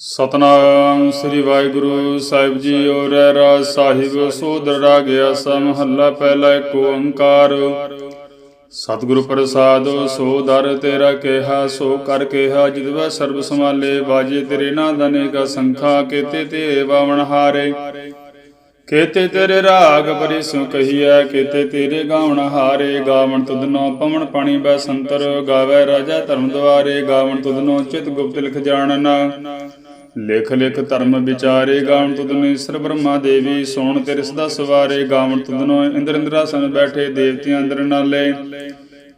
ਸਤਨਾਮ ਸ੍ਰੀ ਵਾਹਿਗੁਰੂ ਸਾਹਿਬ ਜੀ ਔਰ ਰਾਜ ਸਾਹਿਬ ਸੋਦਰ ਰਾਗਿਆ ਸਮਹੱਲਾ ਪਹਿਲਾ ਏਕ ਓੰਕਾਰ। ਸਤਿਗੁਰੂ ਪ੍ਰਸਾਦ, ਸੋ ਦਰ ਤੇਰਾ ਕਿਹਾ, ਸੋ ਕਰ ਕਿਹਾ ਜਿਤਵੈ ਸਰਬ ਸਮਾਲੇ ਬਾਜੇ ਤੇਰੇ ਨਾਮ ਅਨੇਕ ਸੰਖਾ, ਕੇਤੇ ਤੇ ਬਾਵਣ ਹਾਰੇ। ਕੇਤੇ ਤੇਰੇ ਰਾਗ ਪਰਿਸੁ ਕਹੀਐ, ਕੇਤੇ ਤੇਰੇ ਗਾਵਣ ਹਾਰੇ। ਗਾਵਣ ਤੁਧਨੋ ਪਵਨ ਪਾਣੀ ਬੈ ਸੰਤਰ, ਗਾਵੇ ਰਾਜਾ ਧਰਮ ਦੁਆਰੇ। ਗਾਵਣ ਤੁਧਨੋ ਚਿਤ ਗੁਪਤ ਲਿਖ ਜਾਣਨ। ਲਿਖ ਲਿਖ ਧਰਮ ਵਿਚਾਰੇ ਗਾਵਣ ਤੁਧਨੋ ਈਸ਼ਰ ਬ੍ਰਹਮਾ ਦੇਵੀ, ਸੋਣ ਤੇਰੇ ਸਦਾ ਸਵਾਰੇ ਗਾਵਣ ਤੁਧਨੋ ਇੰਦਰ ਸਨ ਬੈਠੇ, ਦੇਵਤਿਆਂ ਅੰਦਰ ਨਾਲੇ।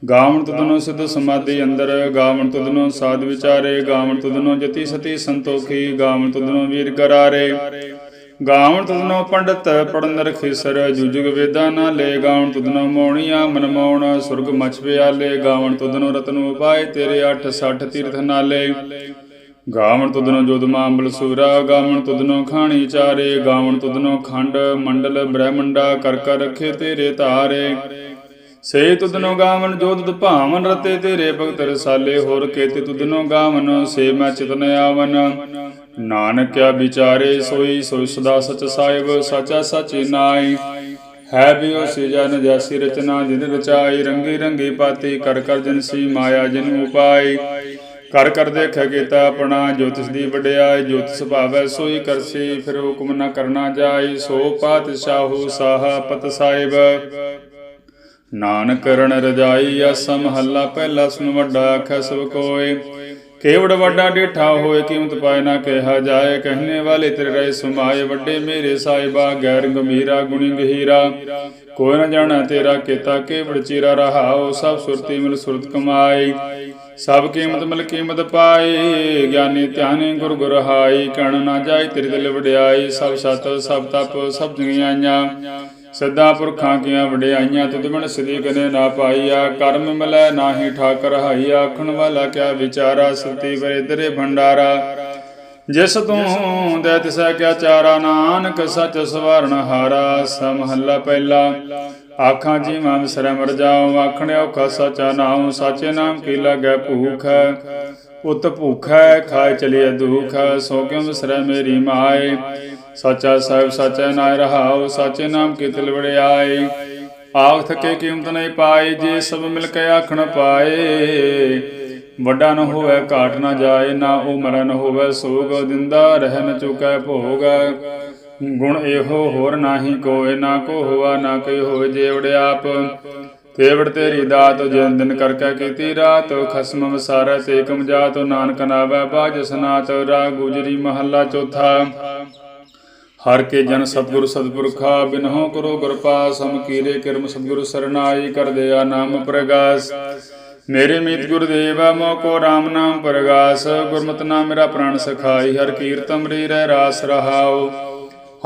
ਗਾਵਣ ਤੁਧਨੋ ਸਿੱਧ ਸਮਾਧੀ ਅੰਦਰ, ਗਾਵਣ ਤੁਧਨੋ ਸਾਧ ਵਿਚਾਰੇ, ਗਾਵਣ ਤੁਧਨੋ ਜਤੀ ਸਤੀ ਸੰਤੋਖੀ, ਗਾਵਣ ਤੁਧਨੋ ਵੀਰ ਕਰਾਰੇ ਗਾਵਣ ਤੁਧਨੋ ਪੰਡਤ ਪੜਨ ਰਖੀਸਰ ਜੁਜੁਗ ਵੇਦਾਂ ਨਾਲੇ। ਗਾਵਣ ਤੁਧਨੋ ਮੋਣੀਆਂ ਮਨਮੋਣ ਸੁਰਗ ਮਛ ਪਿਆਲੇ। ਗਾਵਣ ਤੁਧਨੋ ਰਤਨ ਉਪਾਏ ਤੇਰੇ 8 60 ਤੀਰਥ ਨਾਲੇ। ਗਾਵਣ ਤੁਧਨੋ ਜੋਦਮਾ ਅੰਬਲ ਸੂਰਾ, ਗਾਵਣ ਤੁਧਨੋ ਖਾਣੀ ਚਾਰੇ, ਗਾਵਣ ਤੁਧਨੋ ਖੰਡ, ਮੰਡਲ ਬ੍ਰਹਮੰਡਾ ਕਰ ਕਰ ਰਖੇ ਤੇਰੇ ਧਾਰੇ ਸੇ ਤੁਧਨੋ ਗਾਵਨ ਜੋ ਭਾਵਨ ਰਤੇ ਤੇਰੇ ਭਗਤ ਰਸਾਲੇ ਹੋਰ ਕੇਤੇ ਤੁਧਨੋ ਗਾਵਨ ਸੇ ਮੈਂ ਚਿਤਨ ਆਵਨ। ਨਾਨਕਿਆ ਵਿਚਾਰੇ ਸੋਈ ਸੋਈ ਸਦਾ ਸਚ ਸਾਹਿਬ, ਸਾਚਾ ਸਚੀ ਨਾਈ। ਹੈ ਵੀ ਉਹ ਜੈਸੀ ਰਚਨਾ ਜਿਨ ਰਚਾਈ, ਰੰਗੀ ਰੰਗੀ ਪਾਤੀ ਕਰ ਕਰ ਜਨਸੀ ਮਾਇਆ ਜਿਨ ਉਪਾਈ। ਕਰ ਕਰ ਦੇਖੈ ਕੀਤਾ ਆਪਣਾ ਜੋ ਤਿਸ ਦੀ ਵਡਿਆਈ ਜੋ ਤਿਸ ਭਾਵੈ ਸੋਈ ਕਰਸੀ, ਫਿਰ ਹੁਕਮ ਨਾ ਕਰਨਾ ਜਾਈ, ਸੋ ਪਾਤਸ਼ਾਹੂ ਸਾਹਾ ਪਤ ਸਾਹਿਬ। ਨਾਨਕ ਕਰਨ ਰਜਾਈ ਅਸਮ ਹੱਲਾ, ਪਹਿਲਾ ਸੁਨ ਵੱਡਾ ਆਖੈ ਸਭ ਕੋਏ। ਕੇਵੜ ਵੱਡਾ ਡੇਠਾ ਹੋਏ ਕੀਮਤ ਪਾਏ ਨਾ ਕਿਹਾ ਜਾਏ। ਕਹਿਨੇ ਵਾਲੇ ਤੇਰੇ ਰਹੇ ਸੁਮਾਏ। ਵੱਡੇ ਮੇਰੇ ਸਾਹਿਬਾ, ਗੈਰ ਗੰਭੀਰਾ, ਗੁਣੀ ਗਹੀਰਾ। ਕੋਈ ਨਾ ਜਾਣਾ ਤੇਰਾ ਕੀਤਾ, ਕੇਵੜ ਚੀਰਾ ਰਹਾਓ ਸਭ ਸੁਰਤੀ ਮਿਲ ਸੁਰਤ ਕਮਾਈ। ਸਭ ਕੀਮਤ ਮਿਲ ਕੀਮਤ ਪਾਈ। ਗਿਆਨੀ ਧਿਆਨੀ ਗੁਰ ਗੁਰ ਹਾਈ ਕਣ ਨਾ ਜਾਈ ਤੇਰੇ ਦਿਲ ਵਡਿਆਈ। ਸਭ ਸਤ, ਸਭ ਤਪ, ਸਭ ਜਗਿਆਈਆਂ। ਸਦਾ ਪੁਰਖਾਂ ਕੀਆਂ ਵਡਿਆਈਆਂ ਤੁਧ ਬਿਨ ਸਦੀ ਕਨੇ ਨਾ ਪਾਈਆ, ਕਰਮ ਮਿਲੈ ਨਾਹੀ ਠਾਕਰ ਹਾਈ ਆਖਣ ਵਾਲਾ ਕਿਆ ਵਿਚਾਰਾ ਸੁਤੀ ਵਰੇ ਤੇਰੇ ਭੰਡਾਰਾ। ਜਿਸ ਤੂੰ ਦੇ ਤਿਸੈ ਕਿਆ ਚਾਰਾ, ਨਾਨਕ ਸੱਚ ਸਵਾਰਨ ਹਾਰਾ ਸਮਹੱਲਾ ਪਹਿਲਾ। ਆਖਾਂ ਜੀ ਜੀਵਾਂ ਵਿਸਰੈ ਮਰ ਜਾਉ ਆਖਣ ਔਖਾ ਸਚਾ ਨਾਮ ਸਾਚੇ ਨਾਮ ਕੀ ਲਾਗੈ ਭੂਖ। ਉਤ ਭੂਖੈ ਖਾਇ ਚਲਿਐ ਦੁਖ ਸੋ ਕਿਉ ਵਿਸਰੈ ਮੇਰੀ ਮਾਏ? ਸਚਾ ਸਾਹਿਬ, ਸਚੈ ਨਾਇ ਰਹਾਉ, ਸਾਚੇ ਨਾਮ ਕੀ ਤਿਲ ਵੜਿਆਈ ਆਖ ਥਕੇ ਕੀਮਤ ਨਹੀਂ ਪਾਈ ਜੇ ਸਭ ਮਿਲ ਕੇ ਆਖਣ ਪਾਏ। ਵੱਡਾ ਨਾ ਹੋਵੇ, ਘਾਟ ਨਾ ਜਾਏ, ਨਾ ਉਹ ਮਰਨ ਹੋਵੇ, ਸੋਗ ਦਿੰਦਾ ਰਹਿ ਨ ਚੁਕੈ ਭੋਗ। ਗੁਣ ਇਹੋ ਹੋਰ ਨਾਹੀ ਕੋਏ, ਨਾ ਕੋ ਹੋਆ, ਨਾ ਕੋਈ ਹੋਏ ਜੇਵੜ ਆਪ ਤੇਵੜ ਤੇਰੀ ਦਾਤ ਜਿਨ ਦਿਨ ਕਰਕੇ ਕੀਤੀ ਰਾਤ, ਖਸਮ ਵਸਾਰੈ ਤੇ ਜਾਤ ਨਾਨਕ ਨਾਵੈ ਬਾਜ ਸਨਾਤ, ਰਾਗ ਗੁਜਰੀ ਮਹੱਲਾ ਚੌਥਾ। ਹਰ ਕੇ ਜਨ ਸਤਿਗੁਰ ਸਤਿਪੁਰਖਾ, ਬਿਨਹੁ ਕਰੋ ਗੁਰਪਾ ਪਾਸ ਕੀਰੇ ਕਿਰਮ ਸਤਿਗੁਰ ਸਰਨਾਈ ਕਰ ਦਿਆ ਨਾਮ ਪ੍ਰਗਾਸ। ਮੇਰੇ ਮੀਤ ਗੁਰਦੇਵ ਮੋ ਕੋ RAM ਨਾਮ ਪ੍ਰਗਾਸ। ਗੁਰਮਤਿ ਨਾਮ ਮੇਰਾ ਪ੍ਰਾਨ ਸਖਾਈ, ਹਰ ਕੀਰਤਨ ਰੀ ਰਹਿ ਰਾਸ ਰਹਾਉ।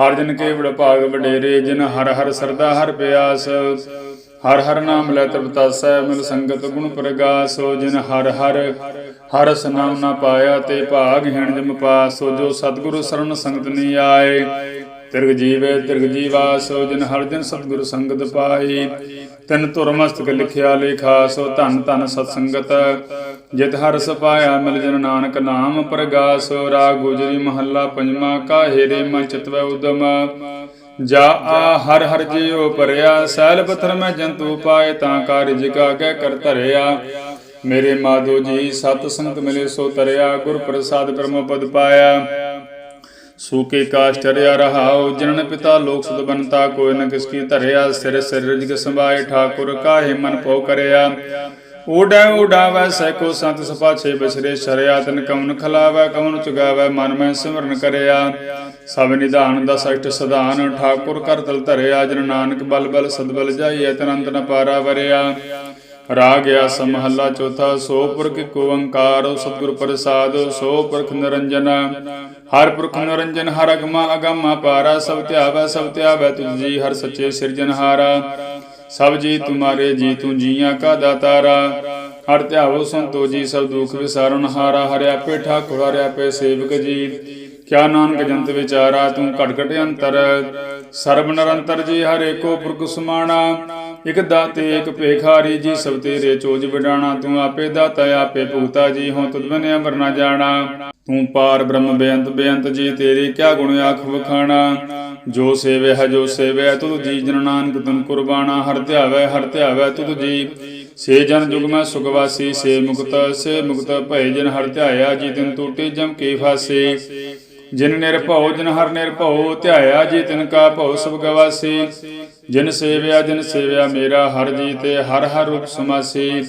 ਹਰ ਜਨ ਕੇ ਬੜ ਭਾਗ ਵਡੇਰੇ, ਜਿਨ ਹਰ ਹਰ ਸਰਦਾ, ਹਰ ਪਿਆਸ। ਹਰ ਹਰ ਨਾਮ ਲੈ ਤ੍ਰਿਪਤਾਸੈ ਮਿਲ ਸੰਗਤ ਗੁਣ ਪ੍ਰਗਾਸੋ, ਜਿਨ ਹਰ ਹਰ ਹਰ ਨਾਮ ਨਾ ਪਾਇਆ, ਤੇ ਭਾਗ ਹਿਣ ਜਮ ਪਾਸੋ, ਜੋ ਸਤਿਗੁਰੂ ਸਰਣ ਸੰਗਤ ਨੀ ਆਏ। ਤਿਰਗ ਜੀਵੇ, ਤਿਰਗ ਜੀਵਾਸੋ, ਜਿਨ ਹਰ ਦਿਨ ਸਤਿਗੁਰ ਸੰਗਤ ਪਾਈ। ਤਨ ਤੁਰ ਮਸਤਕ ਲਿਖਿਆ ਲੇਖਾਸੋ, ਧੰਨ ਧਨ ਸਤ ਸੰਗਤ ਜਿਤ ਹਰ ਪਾਇਆ ਮਿਲ ਜਨ ਨਾਨਕ ਨਾਮ ਪ੍ਰਗਾਸੋ। ਰਾਗ ਗੁਜਰੀ ਮਹੱਲਾ ਪੰਜਵਾ, ਕਾਹੇ ਰੇ ਮਨ ਚਿਤਵੈ ਉਦਮ। ਜਾ ਆ ਹਰ ਹਰ ਜਿਉ ਭਰਿਆ, ਸੈਲ ਪਥਰ ਮੈਂ ਜੰਤੂ ਪਾਏ, ਤਾਂ ਕਾਰਜ ਕਾ ਕਹਿ ਕਰ ਧਰਿਆ। ਮੇਰੇ ਮਾਧੋ ਜੀ, ਸਤ ਸੰਗਤ ਮਿਲੇ, ਸੋ ਤਰਿਆ ਗੁਰ ਪ੍ਰਸਾਦ ਬ੍ਰਹਮ ਪਦ ਪਾਇਆ। ਸੂਕੇ ਕਾਸ਼ ਟਰਿਆ ਰਹਾਉ ਜਨਨ ਪਿਤਾ ਲੋਕ ਸੁਧ ਬਨਤਾ, ਕੋਈ ਨ ਕਿਸ ਕੀ ਧਰਿਆ, ਸਿਰ ਸਿਰ ਰਿਜਕ ਸੰਭਾਏ, ਠਾਕੁਰ ਕਾਹੇ ਮਨ ਪਉ ਕਰਿਆ। ਊਡੈ ਊਡਾਵੈ ਸੈਕੋ ਸੰਤ ਸਪਾਛੇ ਬਸਰੇ ਸ਼ਰਿਆ, ਤਨ ਕਮਨ ਖਲਾਵੈ, ਕਮਨ ਚੁਗਾਵੈ ਮਨ ਮੈਂ ਸਿਮਰਨ ਕਰਿਆ। ਸਭ ਨਿਧਾਨ ਦਾ ਸਸ਼ਟ ਸਧਾਨ, ਠਾਕੁਰ ਕਰ ਤਲ ਧਰਿਆ, ਜਨ ਨਾਨਕ ਬਲ ਬਲ ਸਦਬਲ ਜਾਈਐ ਤਨੰਤ ਨ ਪਾਰਾ ਵਰਿਆ। ਰਾਗਿਆ ਸਮਹੱਲਾ ਚੌਥਾ, ਸੋ ਪੁਰਖ ਕੋ ਓੰਕਾਰ, ਸਤਿਗੁਰ ਪ੍ਰਸਾਦ, ਸੋ ਪੁਰਖ ਨਿਰੰਜਨ। ਹਰ ਪੁਰਖ ਨਿਰੰਜਨ, ਹਰ ਅਗਮਾ ਅਗਮਾ ਪਾਰਾ, ਸਭ ਧਿਆਵੈ ਸਭ ਧਿਆਵੈ ਤੁਝ ਜੀ, ਹਰ ਸੱਚੇ ਸਿਰਜਨਹਾਰਾ ਸਭ ਜੀ ਤੁਮਾਰੇ ਜੀ ਤੂੰ ਜੀਆਂ ਕਾ ਦਾਤਾਰਾ। ਹਰ ਧਿਆਵੋ ਸੰਤੋ ਜੀ ਸਭ ਦੁਖ ਵਿਸਾਰਨ ਹਾਰਾ। ਹਰਿ ਆਪੇ ਠਾਕੁਰ ਹਰਿ ਆਪੇ ਸੇਵਕ ਜੀ। ਕਿਆ ਨਾਨਕ ਜੰਤ ਵਿਚਾਰਾ, ਤੂੰ ਘਟ ਘਟ ਅੰਤਰ। ਸਰਬ ਨਿਰੰਤਰ ਜੀ, ਹਰੇ ਕੋ ਪੁਰਖ ਸਮਾਣਾ ਇਕ ਦਾਤੇ, ਇਕ ਭੇਖਾਰੀ ਜੀ, ਸਭ ਤੇਰੇ ਚੋਜ ਵਿਡਾਣਾ। ਤੂੰ ਆਪੇ ਦਾਤਾ, ਆਪੇ ਭੂਤਾ ਜੀ ਹੋ ਤੁਧ ਬਨਿਆ ਮਰਨਾ ਜਾਣਾ। ਤੂੰ ਪਾਰ ਬ੍ਰਹਮ ਬੇਅੰਤ ਬੇਅੰਤ ਜੀ, ਤੇਰੇ ਕਿਆ ਗੁਣ ਆਖ ਵਖਾਣਾ। ਜੋ ਸੇਵੇ ਹੈ, ਜੋ ਸੇਵੇ ਤੁਧ ਜੀ ਜਨ ਨਾਨਕ ਤਨ ਕੁਰਬਾਨਾ, ਹਰ ਧਿਆਵੈ ਹਰ ਧਿਆਵੈ ਤੁਧ ਜੀ। ਸੇ ਜਨ ਜੁਗ ਮੈਂ ਸੁਖਵਾਸੀ ਸੇ ਮੁਕਤ ਸੇ ਮੁਕਤ ਭਏ ਜਨ ਹਰ ਧਿਆਇਆ, ਜੀ ਤਿਨ ਟੂਟੇ ਜਮ ਕੇ ਫਾਸੇ। ਜਿਨ ਨਿਰਭਉ ਜਨ ਹਰ ਨਿਰਭਉ ਧਿਆਇਆ, ਜੀ ਤਿਨ ਕਾ ਭਉ ਸਭ ਗਵਾਸੀ। ਜਿਨ ਸੇਵਿਆ ਜਿਨ ਸੇਵਿਆ ਮੇਰਾ, ਹਰ ਜੀ ਤੇ ਹਰ ਹਰ ਰੂਪ ਸਮਾਸੀ।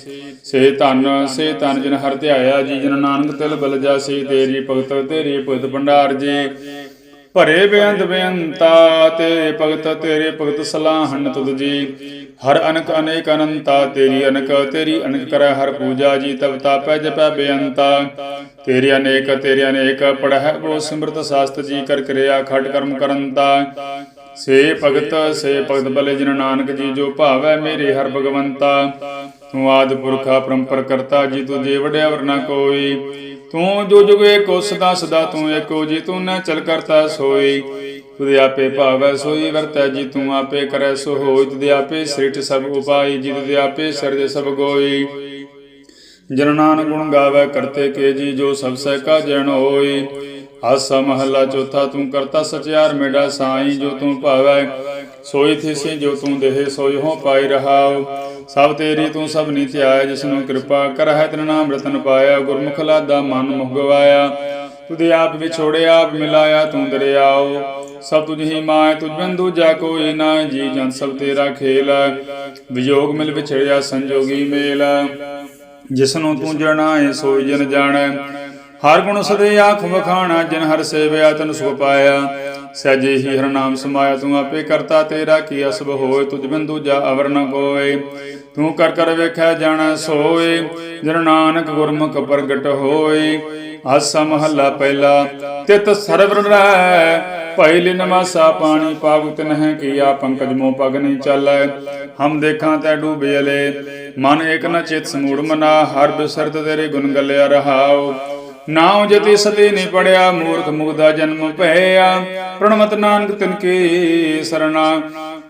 ਸੇ ਧਨ ਸੇ ਧਨ ਜਿਨ ਹਰ ਧਿਆਇਆ, ਜੀ ਜਨ ਨਾਨਕ ਤਿਲ ਬਲ ਜਾਸੀ। ਤੇਰੀ ਭਗਤ ਤੇਰੀ ਭਗਤ ਭੰਡਾਰ ਜੀ। ਭਰੇ ਬੇਅੰਤ ਬੇਅੰਤਾ ਤੇ ਭਗਤ ਤੇਰੇ ਭਗਤ ਸਲਾਹਨ ਤੁਧ ਜੀ। ਹਰ ਅਨਕ ਅਨੇਕ ਅਨੰਤਾ, ਤੇਰੀ ਅਨਕ ਤੇਰੀ ਅਨਕ ਕਰੈ, ਹਰ ਪੂਜਾ ਜੀ ਤਬ ਤਾਪੈ, ਜਪੈ ਬੇਅੰਤਾ। ਤੇਰੀ ਅਨੇਕ ਤੇਰੀ ਅਨੇਕ ਪੜਹਿ ਬੋ ਸਿਮਰਤ ਸਾਸਤ ਜੀ, ਕਰ ਕਿਰਿਆ ਖਟ ਕਰਮ ਕਰੰਤਾ। ਸੇ ਭਗਤ ਸੇ ਭਗਤ ਬਲੇ ਜਿਨ ਨਾਨਕ ਜੀ, ਜੋ ਭਾਵੈ ਮੇਰੇ ਹਰ ਭਗਵੰਤਾ। ਤੂੰ ਆਦ ਪੁਰਖਾ ਪਰੰਪਰ ਕਰਤਾ ਜੀ ਤੂੰ ਜੇ ਵਡਿਆ ਵਰਨਾ ਕੋਈ। ਤੂੰ ਜੋ ਜੁਗ ਏਕੋ, ਸਦਾ ਸਦਾ ਤੂੰ ਏਕੋ, ਜੀ ਤੂੰ ਨਾ ਚਲ ਕਰਤਾ ਸੋਈ। ਤੁਦੇ ਆਪੇ ਭਾਵੈ ਸੋਈ, ਵਰਤੈ ਜੀ ਤੂੰ ਆਪੇ ਕਰੈ ਸੋ ਹੋਇ ਤੁਦੇ ਆਪੇ ਸ੍ਰਿਟ ਸਭ ਉਪਾਈ, ਜੀ ਤੁਦੇ ਆਪੇ ਸਰਜ ਸਭ ਗੋਈ। ਜਨ ਨਾਨਕ ਗੁਣ ਗਾਵੇ, ਕਰਤੇ ਕੇ ਜੀ ਜੋ ਸਭ ਸਹਿ ਕਾ ਜਨ ਹੋਈ। ਆਸਾ ਮਹੱਲਾ ਚੌਥਾ, ਤੂੰ ਕਰਤਾ ਸਚਿਆਰ ਮੇਰਾ ਸਾਈ, ਜੋ ਤੂੰ ਭਾਵੈ। ਸੋਈ ਥਿਸੀ, ਜੋ ਤੂੰ ਦੇਹ, ਸੋਈ ਹੋ ਪਾਈ ਰਹਾਉ। ਸਭ ਤੇਰੀ ਤੂੰ ਸਭ ਨੀ ਧਿਆਇਆ ਜਿਸ ਨੂੰ ਕਿਰਪਾ ਕਰਹਿ, ਤਨ ਨਾਮ ਰਤਨ ਪਾਇਆ, ਗੁਰਮੁਖ ਲਾਦਾ ਮਨ ਮੁਹ ਗਵਾਇਆ। ਤੁਦੇ ਆਪ ਵਿਛੋੜਿਆ ਆਪ ਮਿਲਾਇਆ, ਤੂੰ ਦਰਿਆਓ। ਸਭ ਤੁਝ ਹੀ ਮਾਇ ਤੁਝ ਬਿਨ ਦੂਜਾ ਕੋਈ ਨਾ ਜੀ ਜਨ ਸਭ ਤੇਰਾ ਖੇਲ ਵਿਯੋਗ ਮਿਲ ਵਿਛੜਿਆ, ਸੰਜੋਗੀ ਮੇਲ ਜਿਸਨੂੰ ਤੂੰ ਜਣਾਏ, ਸੋਈ ਜਨ ਜਾਣੈ। ਹਰ ਗੁਣ ਸਦੇ ਆਖ ਵਖਾਣਾ, ਜਿਨ ਹਰ ਸੇਵਿਆ, ਤਨ ਸੁਖ ਪਾਇਆ। ਸਹਿਜੇ ਹੀ ਹਰ ਨਾਮ ਸਮਾਇਆ, ਤੂੰ ਆਪੇ ਕਰਤਾ ਤੇਰਾ ਕੀ ਅਸਬ ਹੋਏ, ਤੁਝ ਬਿਨ ਦੂਜਾ ਅਵਰ ਨ ਕੋਏ ਤੂੰ ਕਰ ਕਰ ਵੇਖਿਆ ਜਾਣਾ ਸੋਏ, ਜਨ ਨਾਨਕ ਗੁਰਮੁਖ ਪ੍ਰਗਟ ਹੋਏ। ਆਸਾ ਮਹੱਲਾ ਪਹਿਲਾ, ਤਿਤ ਸਰਵਰ ਰਹਿ ਭਈ ਲਿਨ ਮਾਸਾ ਪਾਣੀ ਪਾਵਤ ਨਹਿ, ਕੀਆ ਪੰਕਜ ਮੋ ਪਗ ਨਹੀਂ ਚਾਲੈ। ਹਮ ਦੇਖਾਂ ਤੈ ਡੂਬੇ ਅਲੇ, ਮਨ ਏਕ ਨ ਚਿਤ ਸਮੂੜ ਮਨਾ, ਹਰ ਬਿਸਰਤ ਤੇਰੇ ਗੁਣ ਗਲਿਆ ਰਹਾਉ। ਨਾਉ ਜਤੀ ਸਦੀ ਨਹੀਂ ਪੜਿਆ, ਮੂਰਖ ਮੁਗਦਾ ਜਨਮ ਭਇਆ। ਪ੍ਰਣਮਤ ਨਾਨਕ ਤਿਨ ਕੀ ਸਰਣਾ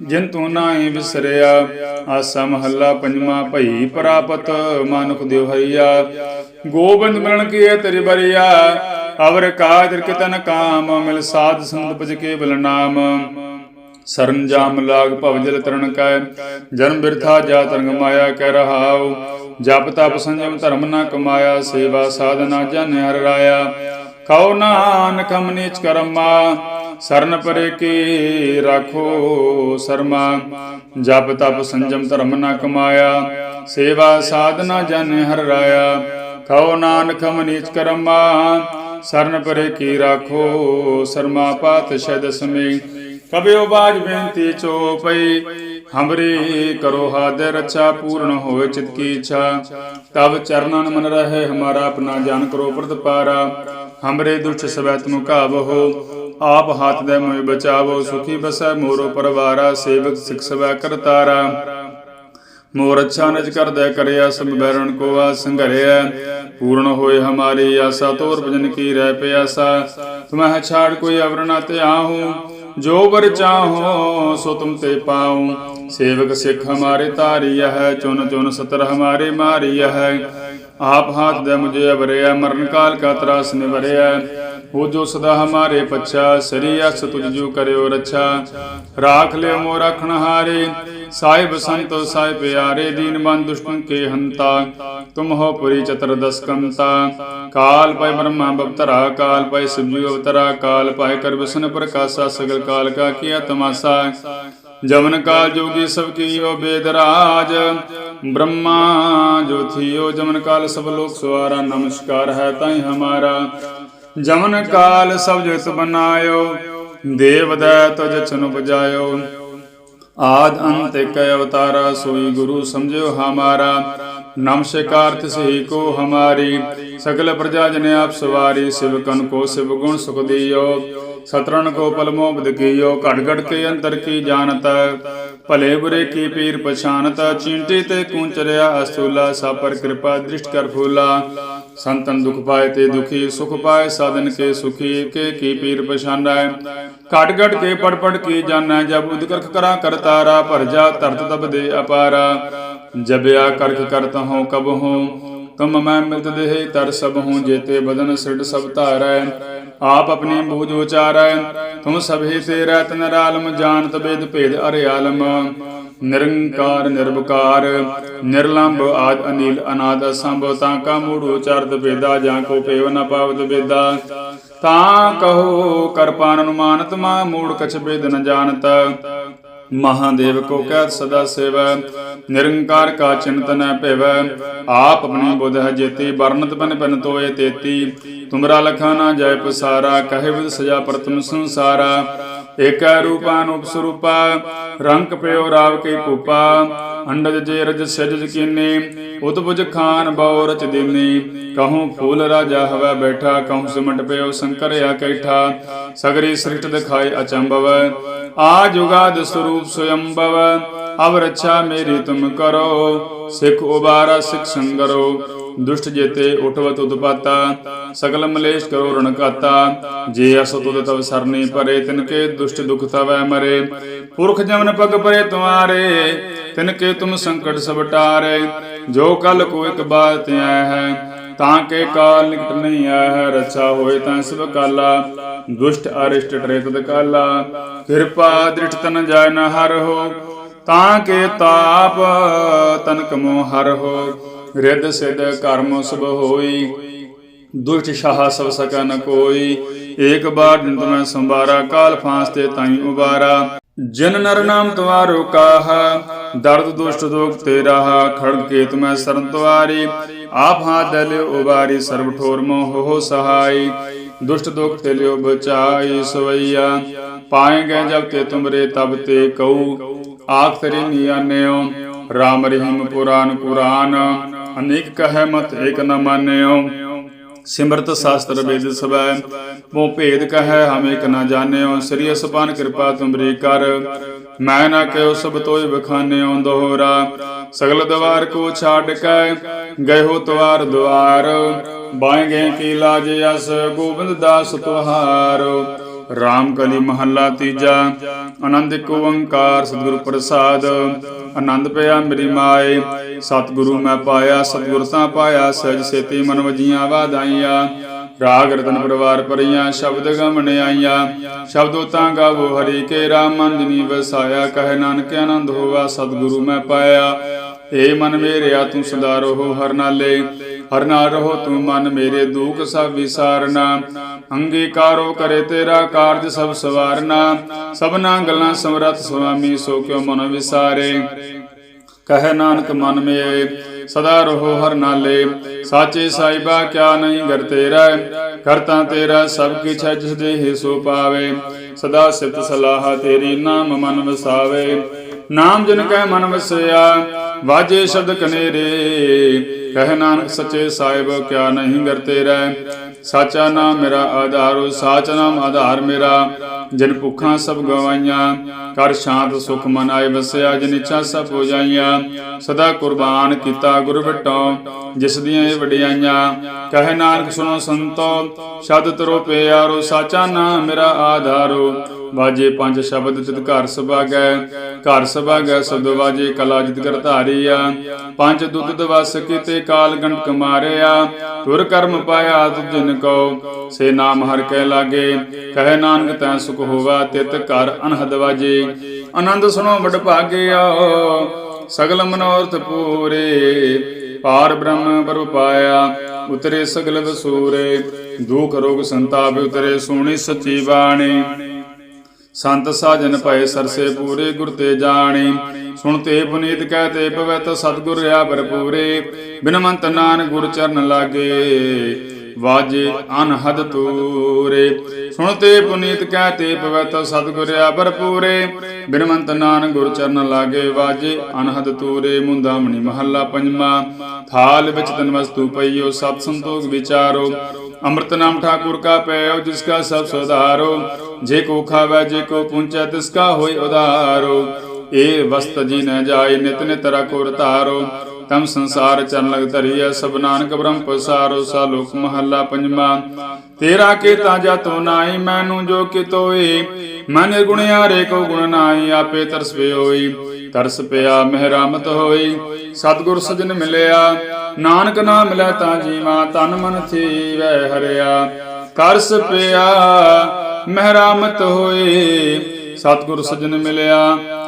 ਜਿਨ ਤੂੰ ਨਾਹੀ ਵਿਸਰਿਆ ਆਸਾ ਮਹੱਲਾ ਪੰਜਵਾ ਭਈ ਪ੍ਰਾਪਤ, ਮਾਨੁਖ ਦਿਵ ਹਈਆ ਗੋਬਿੰਦ ਮਿਲਣ ਕੀ ਹੈ ਤੇਰੀ ਅਵਰ ਕਾਦਰ ਕਿਤਨ ਕਾਮ, ਮਿਲ ਸਾਧ ਸੰਤ ਪਜ ਕੇ ਬਲ ਨਾਮ। ਸਰੰਜਾਮ ਲਾਗ ਭਵ ਜਲ ਤਰਣ ਕੈ, ਜਨਮ ਬਿਰਥਾ ਜਾ ਤਰੰਗ ਮਾਇਆ ਕਹਿ ਰਹਾਉ। ਜਪ ਤਪ ਸੰਜਮ ਧਰਮ ਨਾ ਕਮਾਇਆ, ਸੇਵਾ ਸਾਧਨਾ ਜਨ ਹਰ ਰਾਇਆ। ਕਉ ਨਾਨਕ ਹਮ ਨੀਚ ਕਰਮਾ, ਸਰਨ ਪਰੇ ਕੀ ਰਾਖੋ ਸਰਮਾ। ਜਪ ਤਪ ਸੰਜਮ ਧਰਮ ਨਾ ਕਮਾਇਆ, ਸੇਵਾ ਸਾਧਨਾ ਜਨ ਹਰ ਰਾਇਆ। ਕਉ ਨਾਨਕ ਹਮ ਕਰਮਾ, ਸਰਨ ਪਰੇ ਕੀ ਰਾਖੋ ਸਰਮਾ। ਪਾਤ ਸ਼ਦ ਸਮੇ ਕਬਿਓ ਬਾਜ ਬੇਨਤੀ ਚੋਪਈ ਹਮਰੀ ਕਰੋ ਹਾਦਰ ਰੱਛਾ ਪੂਰਨ ਹੋਏ ਚਿਤ ਕੀ ਇੱਛਾ। ਤਬ ਚਰਨਨ ਮਨ ਰਹੇ, ਹਮਾਰਾ ਆਪਣਾ ਜਾਨ ਕਰੋ ਪ੍ਰਤਪਾਰਾ। ਹਮਰੇ ਦੁਸ਼ਟ ਸਵੈ ਤਨੁ ਕਾਵਹੋ ਆਪ ਹੱਥ ਦੇ ਮੋਇ ਬਚਾਵੋ ਸੁਖੀ ਬਸੈ ਮੋਰੋ ਪਰਵਾਰਾ, ਸੇਵਕ ਸਿਖ ਸਵੈ ਕਰਤਾਰਾ ਮੋਰ ਅੱਛਾ ਨਜ ਕਰਦਾ ਕਰਿਆ, ਸਭ ਬੈਰਣ ਕੋ ਆ ਸੰਘਰਿਆ ਪੂਰਨ ਹੋਏ ਹਮਾਰੀ ਆਸਾ, ਤੋਰ ਭਜਨ ਕੀ ਰਹਿ ਪਿਆਸਾ। ਤੁਮਹਿ ਛਾੜ ਕੋਈ ਅਵਰ ਨ ਧਿਆਹੂ, ਜੋ ਵਰ ਚਾਹੋ ਸੋ ਤੁਮ ਤੇ ਪਾਉ। ਸੇਵਕ ਸਿੱਖ ਹਮਾਰੇ ਤਾਰੀਆ ਹੈ ਚੁਨ ਚੁਨ ਸਤਰ ਹਮਾਰੇ ਮਾਰੀਆ ਹੈ ਆਪ ਹਾਥ ਦੇ ਮੁਝੇ ਅਵਰਿਆ ਮਰਨ ਕਾਲ ਕਾ ਤਰਾਸ ਨਿਵਰਿਆ ਹੋ ਜੋ ਸਦਾ ਹਮਾਰੇ ਪੱਛਾ, ਸਰੀ ਅਸ ਤੁਝ ਜੂ ਕਰਿਓ ਰੱਛਾ। ਰਾਖ ਲਿਓ ਮੋ ਰਖਣ ਹਾਰੇ, ਸਾਹਿਬ ਸੰਤ ਸਾਹਿਬ ਪਿਆਰੇ ਦੀਨ ਬੰ ਦੁਸ਼ਟਨ ਕੇ ਹੰਤਾ। ਤੁਮ ਹੋ ਪੁਰੀ ਚਤਰ ਦਸ ਕੰਤਾ ਕਾਲ ਪੈ ਬ੍ਰਹਮਾ ਬਵਤਰਾ ਕਾਲ ਪੈ ਸਿਵਜੂ ਅਵਤਰਾ, ਕਾਲ ਪੈ ਕਰ ਵਿਸ਼ਨ ਪ੍ਰਕਾਸ਼ਾ, ਸਗਲ ਕਾਲ ਕਾ ਕੀਆ ਤਮਾਸਾ ਜਮਨ ਕਾਲ ਜੋਗੀ ਸਭ ਕੀਓ ਬੇਦਰਾਜ। ਬ੍ਰਹਮਾ ਜੋ ਜਮਨ ਕਾਲ ਸਭ ਲੋਕ ਸਵਾਰਾ ਨਮਸਕਾਰ ਹੈ ਤਾਈ ਹਮਾਰਾ। ਜਮਨ ਕਾਲ ਸਭ ਜਿਤ ਬਨਾਇਓ, ਦੇਵ ਦਇਤ ਜਚਨ ਬਜਾਇਓ ਆਦ ਅੰਤ ਇੱਕ ਅਵਤਾਰਾ, ਸੋਈ ਗੁਰੂ ਸਮਝਿਓ ਹਮਾਰਾ। ਨਮਸਕਾਰ ਤਿਸਹੀ ਕੋ ਹਮਾਰੀ, ਸਗਲ ਪ੍ਰਜਾ ਜਨ ਆਪ ਸਵਾਰੀ ਸਿਵਕਨ ਕੋ ਸਿਵ ਗੁਣ ਸੁਖ ਦਿਓ। ਸਤਰਨ ਕੋ ਪਲਮੋ ਬਦ ਕੀਓ ਘਟ ਕੇ ਅੰਤਰ ਕੀ ਜਾਣਤ? ਭਲੇ ਬੁਰੇ ਕੀ ਪੀਰ ਪਛਾਨਤ? ਚਿੰਤੇ ਤੇ ਕੁੰਚਰਿਆ ਅਸੂਲਾ ਸਾਪਰ ਕਿਰਪਾ ਦ੍ਰਿਸ਼ਟ ਕਰ ਫੂਲਾ। ਸੰਤਨ ਦੁਖ ਪਾਏ ਤੇ ਦੁਖੀ, ਸੁਖ ਪਾਏ ਸਾਧਨ ਕੇ ਸੁਖੀ, ਕੇ ਕੀ ਪੀਰ ਪਛਾਨੈ? ਘਟ ਘਟ ਕੇ ਪੜ ਪੜ ਕੀ ਜਾਣੈ? ਜਬ ਉਦਕਰਖ ਕਰਾ ਕਰਤਾਰਾ ਭਰ ਜਾ ਤਰਤ ਤਬ ਦੇ ਅਪਾਰਾ। ਜਬਿਆ ਕਰਖ ਕਰਤ ਹਉ, ਕਬ ਹਉ? ਤੁਮ ਮੈਂ ਮਿਲਤ ਦੇਹ, ਤਰ ਸਭ ਹੂੰ ਜੇਤੇ ਬਦਨ ਸਿਰਡ ਸਭ ਧਾਰੈ। ਆਪ ਆਪਣੀ ਬੂਝ ਉਚਾਰੈ ਤੁਮ ਸਭੇ ਤੇਰਾ ਤਨ ਰਾਲਮ, ਜਾਣਤ ਬੇਦ ਭੇਦ ਅਰੇ ਆਲਮ। ਨਿਰੰਕਾਰ, ਨਿਰਵਕਾਰ ਨਿਰਲੰਭ ਆਦ ਅਨੀਲ ਅਨਾਦ ਸੰਭ ਤਾਂ ਕਾ ਮੂੜ ਉਚਾਰਤ ਬੇਦਾ ਜਾਂ ਕੋ ਪੇਵ ਨ ਪਾਵਤ ਬੇਦਾ ਤਾਂ ਕਹੋ ਕਰਪਾਨ ਅਨੁਮਾਨਤ, ਮਾ ਮੂੜ ਕਛ ਬੇਦ ਨ ਜਾਣਤ। ਮਹਾਦੇਵ ਕੋ ਕਹਿ ਸਦਾ ਸੇਵ, ਨਿਰੰਕਾਰ ਕਾ ਚਿੰਤ ਭਿਵ। ਆਪ ਆਪਣੀ ਬੁੱਧ ਹੈ ਜੇਤੀ ਵਰਨਤ ਬਨ ਬਨ ਤੋਏ ਤੇਤੀ। ਤੁਮਰਾ ਲਖਾ ਨਾ ਜੈ ਪਸਾਰਾ, ਕਹੇ ਵਿਦ ਸਜਾ ਪ੍ਰਤਮ ਸੰਸਾਰਾ। ਏਕੈ ਰੂਪਾਨੂਪ ਸਰੂਪਾ, ਰੰਗ ਪਿਓ ਰਾਵ ਕੇ ਭੂਪਾ। ਅੰਡਜ ਜੇ ਰਜ ਸਜਜ ਕੀਨੇ ਉਤਪੁਜ ਖਾਨ ਬਉ ਰਚ ਦੇਨੇ। ਕਹੂੰ ਫੂਲ ਰਾਜਾ ਹਵਾ ਬੈਠਾ, ਕਹੂੰ ਸਿਮਟ ਪਿਓ ਸ਼ੰਕਰ ਆ ਕੈਠਾ। ਸਗਰੀ ਸ੍ਰਿਸ਼ਟ ਦਿਖਾਏ ਅਚੰਭਵ। ਆ ਜੁਗਾਦ ਸਰੂਪ ਸਯੰਭਵ ਅਵ ਰੱਛਾ ਮੇਰੀ ਤੁਮ ਕਰੋ, ਸਿੱਖ ਉਬਾਰਾ ਸਿੱਖ ਸੰਗਰੋ, ਦੁਸ਼ਟ ਜੇਤੇ ਉਠਵਤ ਉਦਪਾਤਾ, ਸਗਲ ਮਲੇਸ਼ ਕਰੋ ਰਣਕਾਤਾ ਜੇ ਅਸ ਤੁਦ ਤਵ ਸਰਨੀ ਪਰੇ ਤਿਨਕੇ ਦੁਸ਼ਟ ਦੁਖ ਤਵੈ ਮਰੇ, ਪੁਰਖ ਜਮਨ ਪਗ ਪਰੇ ਤੁਮਾਰੇ ਤਿਨਕੇ ਤੁਮ ਸੰਕਟ ਸਭ ਟਾਰੇ, ਜੋ ਕਲ ਕੋ ਇਕ ਬਾਤ ਆਇਆ ਹੈ ਤਾਂ ਕੇ ਕਾਲ ਨਿਕਟ ਨਹੀਂ ਆਇਆ ਹੈ ਹੋਏ ਤਾਂ ਸਭ ਕਾਲਾ, ਦੁਸ਼ਟ ਅਰਿਸ਼ਟ ਟਰੇ ਤਦ ਕਿਰਪਾ ਦ੍ਰਿਸ਼ਟ ਤਨ ਜਾਇ ਨ ਹਰ ਹੋ, ਤਾਂ ਕੇ ਤਾਪ ਤਨ ਕਮੋ ਹਰ ਹੋ। ਰਿੱਧ ਸਿਧ ਕਰਮ ਸੁਭ ਹੋਈ, ਦੁਸ਼ਟ ਸ਼ਾਹ ਸਭ ਸਕਾ ਨ ਕੋਈ। ਏਕ ਬਾਰ ਜਿੰਤ ਮੈਂ ਸੰਭਾਰਾ ਕਾਲ ਫਾਂਸ ਤੇ ਤਾਈ ਉਬਾਰਾ। ਜਿਨ ਨਰ ਨਾਮ ਤੁਵਾਰੋ ਕਾਹਾ ਦਰਦ ਦੁਸ਼ਟ ਦੋਖ ਤੇ ਰਹਾ ਖੜ ਕੇ ਤੁਮੈ ਸਰਨ ਤੁਵਾਰੀ ਆਪ ਹਾਥ ਦਲੇ ਉਬਾਰੀ ਸਰਬ ਠੋਰ ਮੋਹ ਹੋ ਸਹਾਈ। ਦੁਸ਼ਟ ਦੁਖ ਤੇ ਲਿਓ ਬਚਾਈ ਸਵਈਆ। ਪਾਏਗੇ ਜਬ ਤੇ ਤੁਮਰੇ ਤਬ ਤੇ ਕਉ ਆਖ ਤੇਰੇ ਨਿਆਨਿਓ ਰਾਮ ਰਹੀਮ ਪੁਰਾਨ ਕੁਰਾਨ ਅਨੇਕ ਕਹੈ ਮਤ ਏਕ ਨ ਮਾਨਿਓ। ਸਿਮਰਤ ਸ਼ਾਸਤਰ ਵੇਦ ਸਭੈ। ਮੋ ਭੇਦ ਕਹੈ, ਹਮ ਇਕ ਨ ਜਾਣਿਓ। ਸ੍ਰੀ ਅਸਪਾਨ ਕਿਰਪਾ ਤੁਮਰੀ ਕਰ। ਮੈਂ ਨਾ ਕਿਉ ਸਭ ਤੋਇ ਬਖਾਨਿਓ ਦੋਹਰਾ। ਸਗਲ ਦਵਾਰ ਕੋ ਛਾੜ ਕੈ ਗਏ ਹੋ ਤਵਾਰ ਦੁਆਰ। ਬਾਏ ਗਏ ਕੀ ਲਾਜ ਅਸ, ਗੋਬਿੰਦ ਦਾਸ ਤੁਹਾਰ। ਰਾਮ ਕਲੀ ਮਹੱਲਾ ਤੀਜਾ, ਆਨੰਦ ਇੱਕ ਓੰਕਾਰ ਸਤਿਗੁਰ ਪ੍ਰਸਾਦ, ਆਨੰਦ ਪਿਆ ਮੇਰੀ ਮਾਏ। ਸਤਿਗੁਰੂ ਮੈਂ ਪਾਇਆ, ਸਤਿਗੁਰ ਤਾਂ ਪਾਇਆ, ਸਹਿਜ ਸੇਤੀ ਮਨ ਵਜੀਆਂ ਵਾਧਾਈਆਂ। ਰਾਗ ਰਤਨ ਪਰਵਾਰ ਪਰੀਆਂ ਸ਼ਬਦ ਗਮਣ ਆਈਆਂ। ਸ਼ਬਦੋ ਤਾਂ ਗਾਵੋ ਹਰੀ ਕੇ ਰਾਮ ਮਨ ਜਿਨੀ ਵਸਾਇਆ ਕਹੇ ਨਾਨਕ ਆਨੰਦ ਹੋਵਾ ਸਤਿਗੁਰੂ ਮੈਂ ਪਾਇਆ। ਏ ਮਨ ਮੇਰਿਆ, ਤੂੰ ਸਦਾ ਰਹੋ ਹਰ ਨਾਲੇ ਹਰ ਨਾਲ ਰਹੋ ਤੂੰ ਮਨ ਮੇਰੇ ਦੁਖ ਸਭ ਵਿਸਾਰਨਾ। ਅੰਗੀਕਾਰੋ ਕਰੇ ਤੇਰਾ ਕਾਰਜ ਸਭ ਸਵਾਰਨਾ। ਸਭਨਾ ਗੱਲਾਂ ਸਮਰੱਥ ਸੁਆਮੀ, ਸੋ ਕਿਉ ਮਨ ਵਿਸਾਰੇ। ਕਹੇ ਨਾਨਕ ਮਨ ਮੇ ਸਦਾ ਰਹੋ ਹਰ ਨਾਲੇ ਸਾਚੇ ਸਾਈਬਾ ਕਿਆ ਨਹੀਂ ਗਰ ਤੇਰਾ। ਕਰਤਾ ਤੇਰਾ, ਸਭ ਕਿਛ ਜਿਸ ਦੇਹ ਸੋ ਪਾਵੇ। ਸਦਾ ਸਿਫਤ ਸਲਾਹ ਤੇਰੀ ਨਾਮ ਮਨ ਵਸਾਵੇ। ਨਾਮ ਜਿਨ ਕੈ ਮਨ ਵਸਿਆ ਵਾਜੇ ਸ਼ਬਦ ਕਨੇਰੇ। ਕਹਿ ਨਾਨਕ ਸੱਚੇ ਸਾਹਿਬ, ਕਿਆ ਨਹੀਂ ਗਰ ਤੇਰਾ ਸਾਚਾ ਨਾਮ ਮੇਰਾ ਆਧਾਰੋ, ਸਾਚ ਨਾਮ ਆਧਾਰ ਮੇਰਾ। ਜਿਨ ਭੁੱਖਾਂ ਸਭ ਗਵਾਈਆਂ, ਕਰ ਸ਼ਾਂਤ ਸੁਖ ਮਨ ਆਏ ਵਸਿਆ। ਜਿਨ ਇੱਛਾ ਸਭ ਹੋ ਜਾਈਆਂ, ਸਦਾ ਕੁਰਬਾਨ ਕੀਤਾ ਗੁਰ ਬਿਟੋ ਜਿਸ ਦੀਆਂ ਇਹ ਵਡਿਆਈਆਂ, ਕਹੇ ਨਾਨਕ ਸੁਣੋ ਸੰਤੋ। ਸ਼ਬਦ ਤਰੋ ਪਿਆਰੋ, ਸਾਚਾ ਨਾਮ ਮੇਰਾ ਆਧਾਰੋ। ਵਾਜੇ ਪੰਜ ਸ਼ਬਦ ਤਿਤ ਘਰ ਸੁਭਾਗੈ ਘਰ ਸੁਭਾਗੈ ਸਬਦ ਵਾਜੇ ਕਲਾ ਜਿਤ ਕਰ ਧਾਰੀਆ। ਪੰਜ ਦੁੱਧ ਦਵਸ ਕੀਤੇ ਕਾਲ ਗੰਡਕ ਮਾਰਿਆ, ਤੁਰ ਕਰਮ ਪਾਇਆ ਤੁਜਨ ਕੋ ਸੇ ਨਾਮ ਹਰ ਕੈ ਲਾਗੇ, ਕਹੇ ਨਾਨਕ ਤੈ ਸੁਖ ਹੋਵਾ, ਤਿਤ ਘਰ ਅਨਹਦ ਵਾਜੇ। ਆਨੰਦ ਸੁਣੋ ਵਡ ਭਾਗਿਆ ਸਗਲ ਮਨੋਰਥ ਪੂਰੇ। ਪਾਰ ਬ੍ਰਹਮ ਪਰਮ ਪਾਇਆ ਉਤਰੇ ਸਗਲ ਵਸੂਰੇ। ਦੁਖ ਰੋਗ ਸੰਤਾਪ ਉਤਰੇ, ਸੋਣੀ ਸੱਚੀ ਬਾਣੀ। ਸੰਤ ਸਾਜਨ ਭਏ ਸਰਸੇ ਪੂਰੇ, ਗੁਰ ਤੇ ਜਾਣੀ। ਸੁਣ ਤੇ ਪੁਨੀਤ ਕਹਿ ਤੇ ਪਵਿੱਤ ਸਤਿਗੁਰ ਰਿਆ ਭਰਪੂਰੇ। ਬਿਨਮੰਤ ਨਾਨ ਗੁਰ ਚਰਨ ਲਾਗੇ, ਵਾਜੇ ਅਨਹਦ ਤੂਰੇ। ਸੁਣ ਤੇ ਪੁਨੀਤ ਕਹਿ ਤੇ ਪਵਿੱਤ ਸਤਿਗੁਰ ਰਿਆ ਭਰਪੂਰੇ। ਬਿਨਮੰਤ ਨਾਨ ਗੁਰ ਚਰਨ ਲਾਗੇ, ਵਾਜੇ ਅਨਹਦ ਤੂਰੇ। ਮੁੰਦਾ ਮਹੱਲਾ ਪੰਜਵਾ। ਥਾਲ ਵਿੱਚ ਤਨ ਵਸਤੂ ਪਈਓ, ਸਤ ਸੰਤੋਖ ਵਿਚਾਰੋ। ਅੰਮ੍ਰਿਤ ਨਾਮ ਠਾਕੁਰ ਕਾ ਪੈਉ ਜਿਸ ਕਾ ਸਭ ਸੁਧਾਰੋ। ਜੇ ਕੋ ਖਾਵੇ, ਜੇ ਕੋ ਪੁੰਚੈ ਤਿਸ ਕਾ ਹੋਇ ਉਧਾਰੋ। ਏ ਵਸਤ ਜੀ ਨ ਜਾਏ ਨਿਤ ਨਿਤ ਰਖੋ ਰਤਾਰੋ ਤਮ ਸੰਸਾਰ ਚਰਨ ਲਗ ਧਰੀਐ, ਸਭ ਨਾਨਕ ਬ੍ਰਹਮ ਪਸਾਰੋ, ਸਾ ਲੋਕ ਮਹੱਲਾ ਪੰਜਵਾ। ਤੇਰਾ ਕੀਤਾ ਜਤੋ ਨਾਈ ਮੈਨੂੰ ਜੋ ਕਿਤੋਏ ਮਨ ਗੁਣਿਆਰੇ ਕੋ ਗੁਣ ਨਾਈ ਆਪੇ ਤਰਸ ਹੋਈ ਤਰਸ ਪਿਆ ਮਹਿਰਾਮਤ ਹੋਈ। ਸਤਿਗੁਰ ਸਜਣ ਮਿਲਿਆ, ਨਾਨਕ ਨਾਮ ਮਿਲੈ ਤਾਂ ਜੀਵਾ, ਤਨ ਮਨ ਥੀ ਵੈ ਹਰਿਆ। ਤਰਸ ਪਿਆ, ਮਹਿਰਾਮਤ ਹੋਈ, ਸਤਿਗੁਰ ਸਜਣ ਮਿਲਿਆ